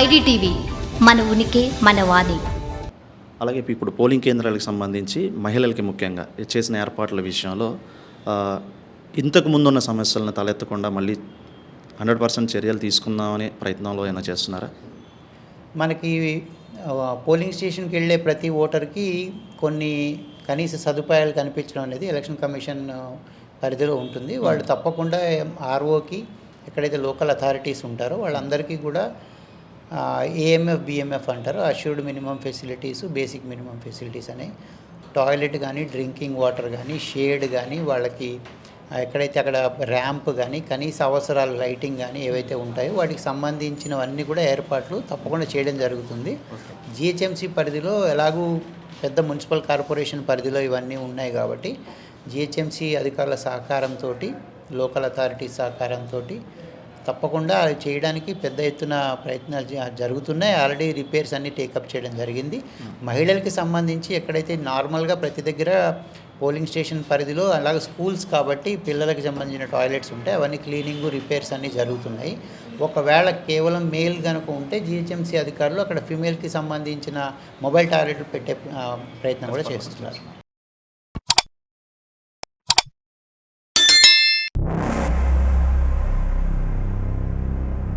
IDTV మన ఉనికి మన వాణి. అలాగే ఇప్పుడు పోలింగ్ కేంద్రాలకు సంబంధించి మహిళలకి ముఖ్యంగా చేసిన ఏర్పాట్ల విషయంలో ఇంతకు ముందున్న సమస్యలను తలెత్తకుండా మళ్ళీ హండ్రెడ్ పర్సెంట్ చర్యలు తీసుకుందామనే ప్రయత్నంలో ఏమైనా చేస్తున్నారా? మనకి పోలింగ్ స్టేషన్కి వెళ్ళే ప్రతి ఓటర్కి కొన్ని కనీస సదుపాయాలు కనిపించడం అనేది ఎలక్షన్ కమిషన్ పరిధిలో ఉంటుంది. వాళ్ళు తప్పకుండా ఆర్ఓకి ఎక్కడైతే లోకల్ అథారిటీస్ ఉంటారో వాళ్ళందరికీ కూడా ఏఎంఎఫ్ బిఎంఎఫ్ అంటారు. Assured minimum facilities basic minimum facilities అని. టాయిలెట్ కానీ డ్రింకింగ్ వాటర్ కానీ షేడ్ కానీ వాళ్ళకి ఎక్కడైతే అక్కడ ర్యాంప్ కానీ కనీస అవసరాలు లైటింగ్ కానీ ఏవైతే ఉంటాయో వాటికి సంబంధించినవన్నీ కూడా ఏర్పాట్లు తప్పకుండా చేయడం జరుగుతుంది. జిహెచ్ఎంసీ పరిధిలో ఎలాగూ పెద్ద మున్సిపల్ కార్పొరేషన్ పరిధిలో ఇవన్నీ ఉన్నాయి కాబట్టి జిహెచ్ఎంసీ అధికారుల సహకారంతో లోకల్ అథారిటీ సహకారంతో తప్పకుండా అది చేయడానికి పెద్ద ఎత్తున ప్రయత్నాలు జరుగుతున్నాయి. ఆల్రెడీ రిపేర్స్ అన్ని టేకప్ చేయడం జరిగింది. మహిళలకి సంబంధించి ఎక్కడైతే నార్మల్గా ప్రతి దగ్గర పోలింగ్ స్టేషన్ పరిధిలో అలాగే స్కూల్స్ కాబట్టి పిల్లలకి సంబంధించిన టాయిలెట్స్ ఉంటాయి అవన్నీ క్లీనింగ్ రిపేర్స్ అన్నీ జరుగుతున్నాయి. ఒకవేళ కేవలం మేల్ కనుక ఉంటే జిహెచ్ఎంసీ అధికారులు అక్కడ ఫిమేల్కి సంబంధించిన మొబైల్ టాయిలెట్లు పెట్టే ప్రయత్నం కూడా చేస్తున్నారు.